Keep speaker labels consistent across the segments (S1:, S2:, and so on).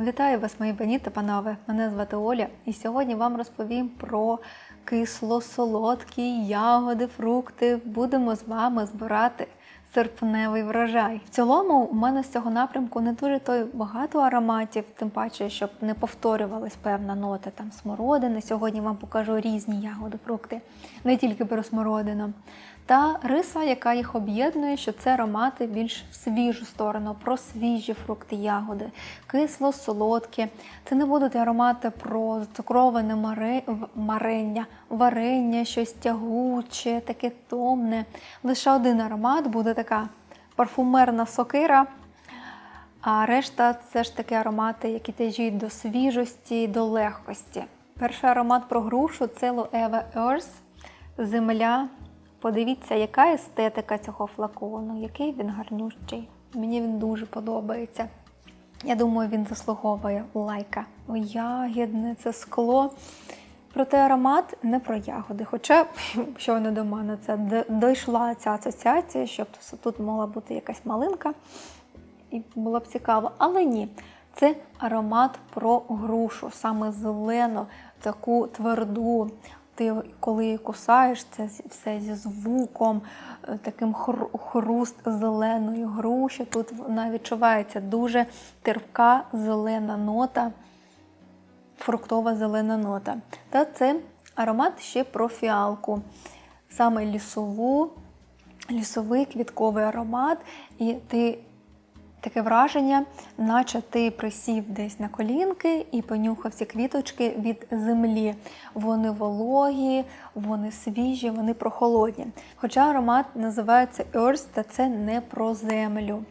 S1: Вітаю вас, мої пані та панове! Мене звати Оля, і сьогодні вам розповім про кисло-солодкі ягоди, фрукти. Будемо з вами збирати серпневий врожай. В цілому, у мене з цього напрямку не дуже той багато ароматів, тим паче, щоб не повторювалась певна нота там смородини. Сьогодні вам покажу різні ягоди, фрукти, не тільки про смородину. Та риса, яка їх об'єднує, що це аромати більш в свіжу сторону, про свіжі фрукти, ягоди, кисло, солодкі. Це не будуть аромати про цукроване маре... марення, варення, щось тягуче, таке томне. Лише один аромат буде така парфумерна сокира. А решта це ж такі аромати, які тяжіють до свіжості, до легкості. Перший аромат про грушу це Loewe Earth, земля. Подивіться, яка естетика цього флакону, який він гарнющий. Мені він дуже подобається. Я думаю, він заслуговує лайка. Ягідне, це скло. Проте аромат не про ягоди. Хоча, що не до мене, це дійшла ця асоціація, щоб тут мала бути якась малинка і було б цікаво. Але ні, це аромат про грушу, саме зелену, таку тверду. Ти коли кусаєш, це все зі звуком, е, таким хруст зеленої груші. Тут вона відчувається дуже терпка зелена нота, фруктова зелена нота. Та це аромат ще про фіалку, саме лісову, лісовий квітковий аромат. І ти таке враження, наче ти присів десь на колінки і понюхав ці квіточки від землі. Вони вологі, вони свіжі, вони прохолодні. Хоча аромат називається Earth, та це не про землю.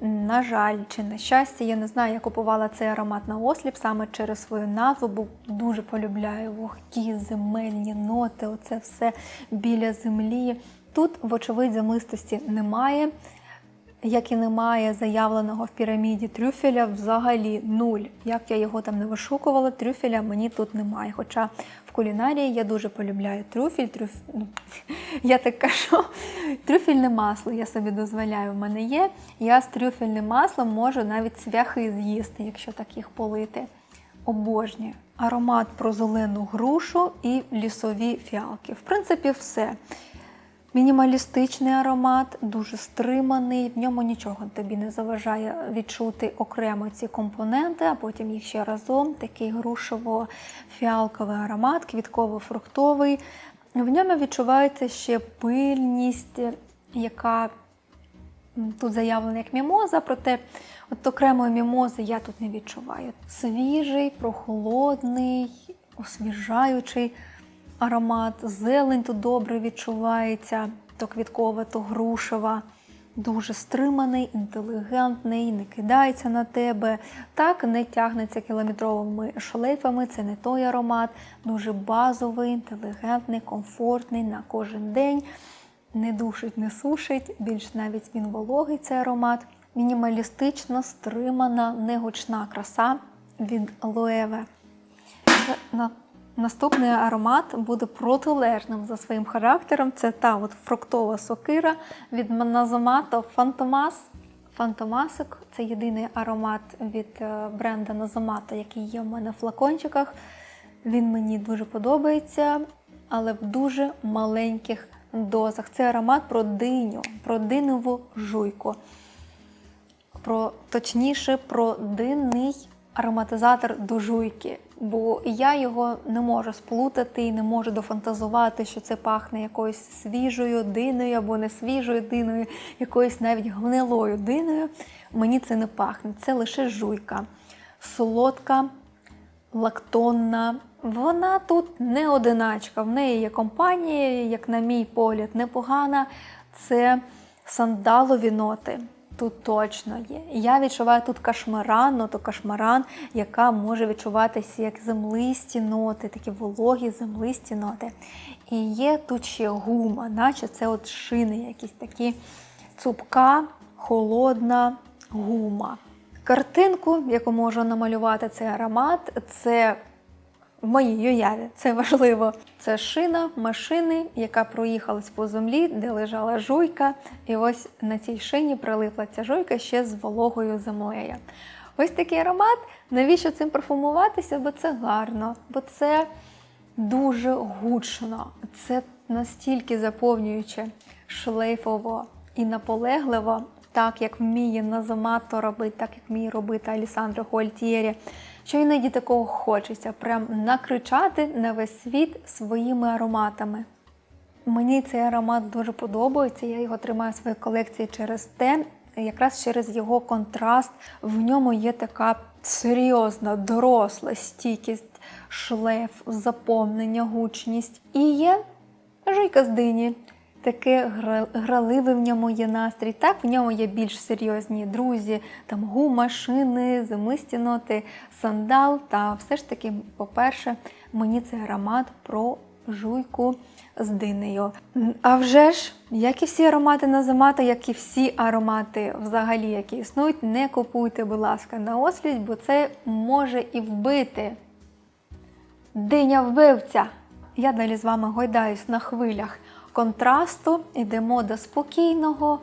S1: На жаль, чи на щастя, я не знаю, я купувала цей аромат на осліп саме через свою назву, бо дуже полюбляю вогкі земельні ноти, оце все біля землі. Тут, вочевидь, землистості немає як і немає заявленого в піраміді трюфеля взагалі нуль. Як я його там не вишукувала, трюфеля мені тут немає. Хоча в кулінарії я дуже полюбляю трюфель. трюф... ну, я так кажу, трюфельне масло я собі дозволяю. В мене є. Я з трюфельним маслом можу навіть цвяхи з'їсти, якщо так їх полити. Обожнюю. Аромат про зелену грушу і лісові фіалки. В принципі, все. Мінімалістичний аромат, дуже стриманий, в ньому нічого тобі не заважає відчути окремо ці компоненти, а потім їх ще разом. Такий грушово-фіалковий аромат, квітково-фруктовий. В ньому відчувається ще пильність, яка тут заявлена як мімоза, проте от окремої мімози я тут не відчуваю. Свіжий, прохолодний, освіжаючий аромат, зелень тут добре відчувається, то квіткова, то грушева. Дуже стриманий, інтелігентний, не кидається на тебе. Так не тягнеться кілометровими шлейфами. Це не той аромат. Дуже базовий, інтелігентний, комфортний на кожен день. Не душить, не сушить. Більш навіть він вологий цей аромат. Мінімалістична, стримана, негучна краса від Loewe. На- Наступний аромат буде протилежним за своїм характером. Це та от фруктова сокира від Назомато Фантомас. Фантомасик це єдиний аромат від е, бренду Назомато, який є в мене в флакончиках. Він мені дуже подобається, але в дуже маленьких дозах. Це аромат про диню, про динову жуйку про точніше про динний ароматизатор до жуйки. Бо я його не можу сплутати і не можу дофантазувати, що це пахне якоюсь свіжою диною або не свіжою диною, якоюсь навіть гнилою диною. Мені це не пахне. Це лише жуйка. Солодка, лактонна. Вона тут не одиначка. В неї є компанія, як на мій погляд, непогана. Це сандалові ноти. Тут точно є. Я відчуваю тут кашмаран, ноту кашмаран, яка може відчуватися як землисті ноти, такі вологі землисті ноти. І є тут ще гума, наче це от шини, якісь такі цупка, холодна гума. Картинку, яку можу намалювати цей аромат, це в моїй уяві це важливо. Це шина машини, яка проїхалась по землі, де лежала жуйка. І ось на цій шині прилипла ця жуйка ще з вологою землею. Ось такий аромат. Навіщо цим парфумуватися? Бо це гарно, бо це дуже гучно. Це настільки заповнююче, шлейфово і наполегливо, так як вміє Назамато робити, так як вміє робити Алісандро Хуальтієрі, що іноді такого хочеться прям накричати на весь світ своїми ароматами. Мені цей аромат дуже подобається. Я його тримаю в своїй колекції через те, якраз через його контраст. В ньому є така серйозна, доросла стійкість, шлейф, заповнення, гучність. І є жуйка з дині. Таке гра- граливий в ньому є настрій. Так, в ньому є більш серйозні друзі, там гума, шини, землисті ноти, сандал. Та все ж таки, по-перше, мені цей аромат про жуйку з динею. А вже ж, як і всі аромати на замато, як і всі аромати взагалі, які існують, не купуйте, будь ласка, на ослідь, бо це може і вбити. Диня вбивця. Я далі з вами гойдаюсь на хвилях контрасту. Йдемо до спокійного,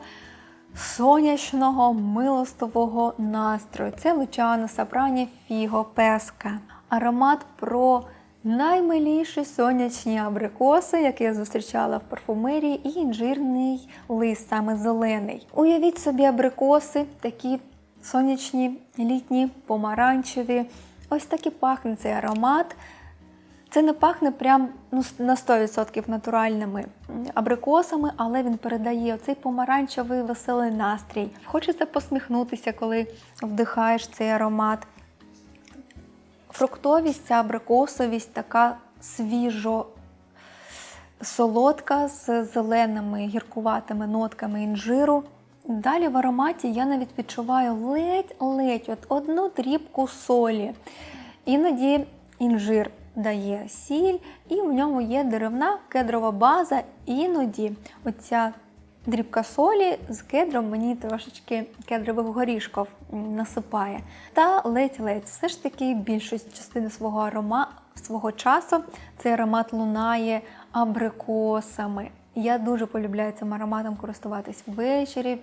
S1: сонячного, милостового настрою. Це Лучано Сапрані Фіго Песка. Аромат про наймиліші сонячні абрикоси, які я зустрічала в парфумерії, і інжирний лист, саме зелений. Уявіть собі абрикоси, такі сонячні, літні, помаранчеві. Ось так і пахне цей аромат. Це не пахне прям ну, на 100% натуральними абрикосами, але він передає цей помаранчевий веселий настрій. Хочеться посміхнутися, коли вдихаєш цей аромат. Фруктовість, ця абрикосовість така свіжо солодка з зеленими гіркуватими нотками інжиру. Далі в ароматі я навіть відчуваю ледь-ледь от одну дрібку солі. Іноді інжир дає сіль, і в ньому є деревна кедрова база. Іноді оця дрібка солі з кедром мені трошечки кедрових горішків насипає. Та ледь-ледь, все ж таки більшість частини свого арома свого часу цей аромат лунає абрикосами. Я дуже полюбляю цим ароматом користуватись ввечері,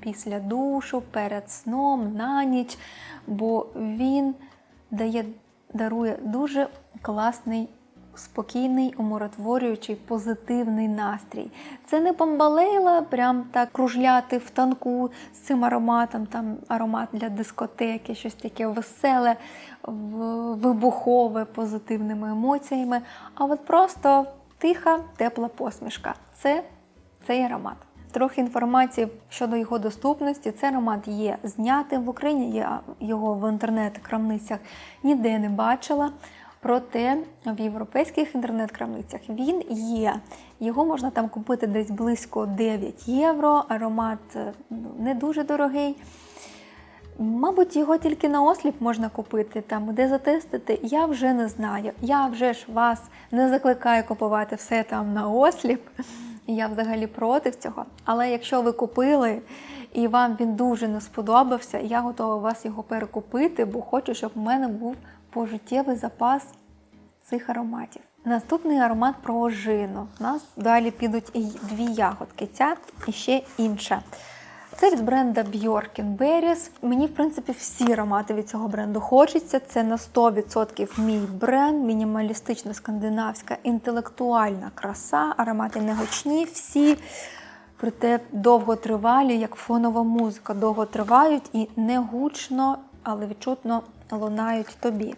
S1: після душу, перед сном, на ніч, бо він дає, дарує дуже класний, спокійний, умиротворюючий, позитивний настрій. Це не бомбалейла, прям так кружляти в танку з цим ароматом, там аромат для дискотеки, щось таке веселе, вибухове, позитивними емоціями. А от просто тиха, тепла посмішка. Це цей аромат. Трохи інформації щодо його доступності. Цей аромат є знятим в Україні, я його в інтернет-крамницях ніде не бачила. Проте в європейських інтернет-крамницях він є. Його можна там купити десь близько 9 євро. Аромат е, ну, не дуже дорогий. Мабуть, його тільки на осліп можна купити, там де затестити, я вже не знаю. Я вже ж вас не закликаю купувати все там на осліп. Я взагалі проти цього. Але якщо ви купили і вам він дуже не сподобався, я готова вас його перекупити, бо хочу, щоб в мене був пожиттєвий запас цих ароматів. Наступний аромат про ожину. У нас далі підуть дві ягодки, ця і ще інша. Це від бренда Bjorken Berries. Мені, в принципі, всі аромати від цього бренду хочеться. Це на 100% мій бренд, мінімалістична скандинавська інтелектуальна краса. Аромати не гучні, всі, проте довготривалі, як фонова музика, довго тривають і не гучно, але відчутно лунають тобі.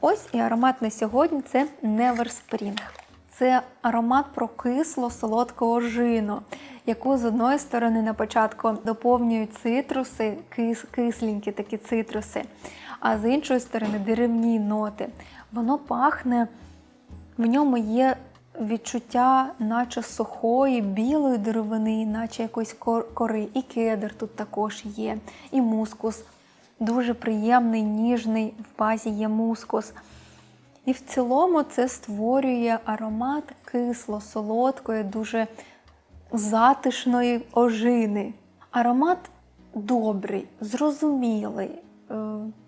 S1: Ось і аромат на сьогодні це Never Spring. Це аромат про кисло солодку ожину, яку з одної сторони на початку доповнюють цитруси, кис, кисленькі такі цитруси, а з іншої сторони деревні ноти. Воно пахне, в ньому є відчуття, наче сухої, білої деревини, наче якоїсь кори. І кедр тут також є, і мускус. Дуже приємний, ніжний, в базі є мускус. І в цілому це створює аромат кисло-солодкої, дуже затишної ожини. Аромат добрий, зрозумілий. Е,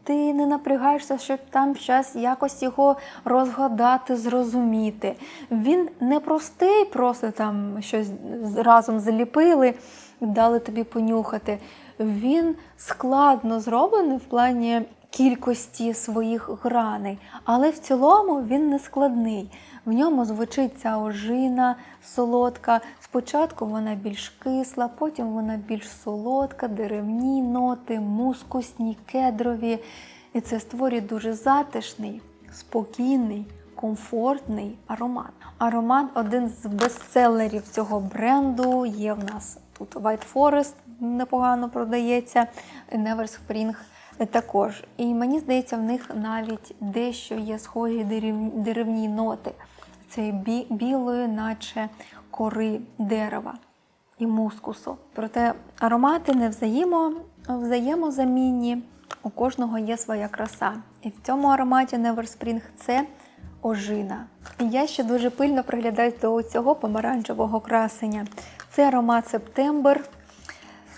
S1: Ти не напрягаєшся, щоб там щас якось його розгадати, зрозуміти. Він не простий, просто там щось разом заліпили, дали тобі понюхати. Він складно зроблений в плані кількості своїх граней, але в цілому він не складний. В ньому звучить ця ожина солодка. Спочатку вона більш кисла, потім вона більш солодка, деревні ноти, мускусні, кедрові. І це створює дуже затишний, спокійний, комфортний аромат. Аромат один з бестселерів цього бренду. Є в нас тут White Forest непогано продається, Never Spring також. І мені здається, в них навіть дещо є схожі деревні ноти. Бі- білої, наче кори дерева і мускусу. Проте аромати не взаємо, взаємозамінні. У кожного є своя краса. І в цьому ароматі Neverspring це ожина. Я ще дуже пильно приглядаюсь до цього помаранчевого красення. Це аромат Септембр.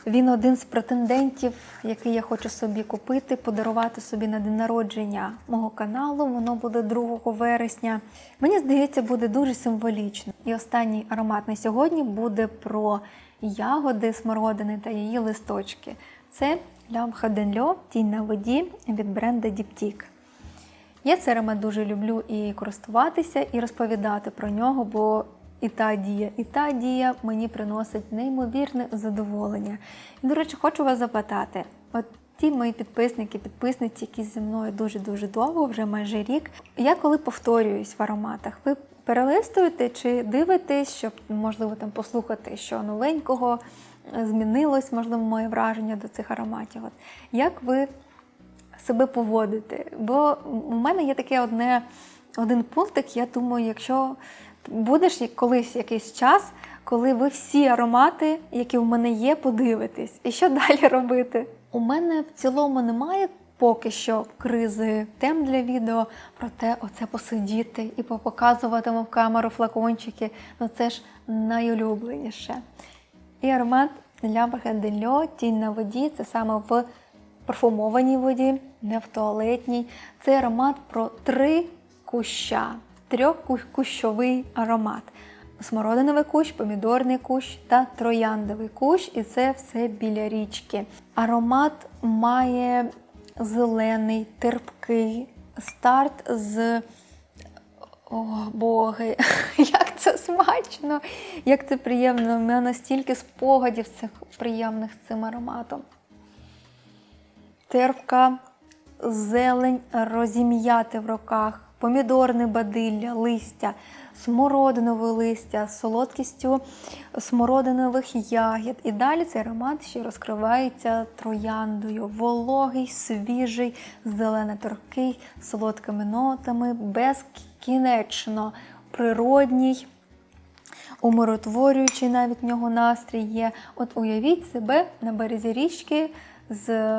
S1: Він один з претендентів, який я хочу собі купити, подарувати собі на день народження мого каналу. Воно буде 2 вересня. Мені здається, буде дуже символічно. І останній аромат на сьогодні буде про ягоди смородини та її листочки. Це Лямха Денльо Тінь на воді від бренду Діптік. Я цей аромат дуже люблю і користуватися, і розповідати про нього, бо і та дія, і та дія мені приносить неймовірне задоволення. І, до речі, хочу вас запитати: от ті мої підписники, підписниці, які зі мною дуже-дуже довго, вже майже рік. Я коли повторююсь в ароматах, ви перелистуєте чи дивитесь, щоб можливо там послухати, що новенького змінилось, можливо, моє враження до цих ароматів. От як ви себе поводити. Бо у мене є таке одне, один пунктик, я думаю, якщо будеш колись якийсь час, коли ви всі аромати, які в мене є, подивитесь. І що далі робити? У мене в цілому немає поки що кризи тем для відео, проте оце посидіти і показувати в камеру флакончики, ну це ж найулюбленіше. І аромат для Бахендельо тінь на воді це саме в парфумованій воді, не в туалетній. Це аромат про три куща, трьохкущовий аромат. Смородиновий кущ, помідорний кущ та трояндовий кущ, і це все біля річки. Аромат має зелений, терпкий старт з о, Боги, як це смачно, як це приємно. У мене стільки спогадів цих приємних з цим ароматом. Терпка зелень розім'яти в руках, помідорне бадилля, листя, смородинове листя, з солодкістю смородинових ягід. І далі цей аромат ще розкривається трояндою. Вологий, свіжий, зелено-торкий, солодкими нотами, безкінечно природній. Умиротворюючий навіть в нього настрій є. От уявіть себе на березі річки з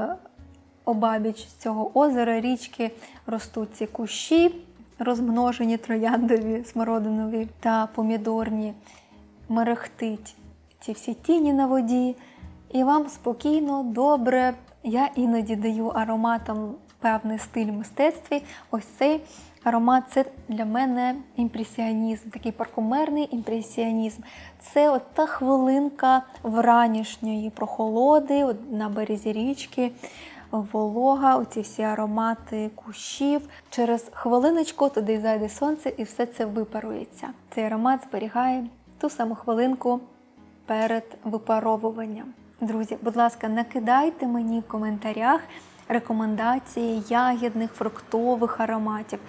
S1: обабіч цього озера річки ростуть ці кущі, розмножені трояндові, смородинові та помідорні. Мерехтить ці всі тіні на воді, і вам спокійно, добре. Я іноді даю ароматам певний стиль в мистецтві. Ось цей аромат це для мене імпресіонізм, такий парфумерний імпресіонізм. Це от та хвилинка вранішньої прохолоди от на березі річки волога, оці всі аромати кущів. Через хвилиночку туди зайде сонце і все це випарується. Цей аромат зберігає ту саму хвилинку перед випаровуванням. Друзі, будь ласка, накидайте мені в коментарях рекомендації ягідних, фруктових ароматів.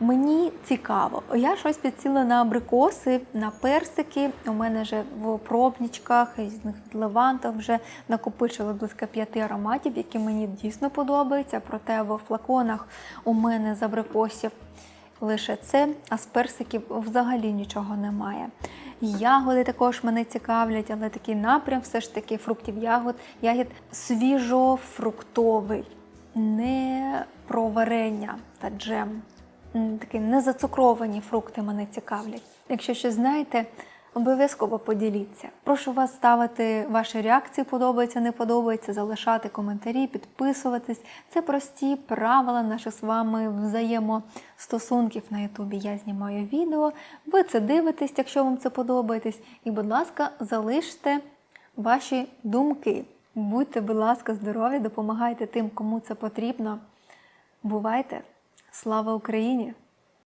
S1: Мені цікаво. Я щось підсіла на абрикоси, на персики. У мене вже в пробничках із них левантах вже накопичили близько п'яти ароматів, які мені дійсно подобаються. Проте в флаконах у мене з абрикосів лише це, а з персиків взагалі нічого немає. Ягоди також мене цікавлять, але такий напрям все ж таки фруктів ягод, ягід свіжофруктовий, не про варення та джем. Такі незацукровані фрукти мене цікавлять. Якщо щось знаєте, обов'язково поділіться. Прошу вас ставити ваші реакції, подобається, не подобається, залишати коментарі, підписуватись. Це прості правила наших з вами взаємостосунків на Ютубі. Я знімаю відео. Ви це дивитесь, якщо вам це подобається. І, будь ласка, залиште ваші думки. Будьте, будь ласка, здорові, допомагайте тим, кому це потрібно. Бувайте! Слава Україні!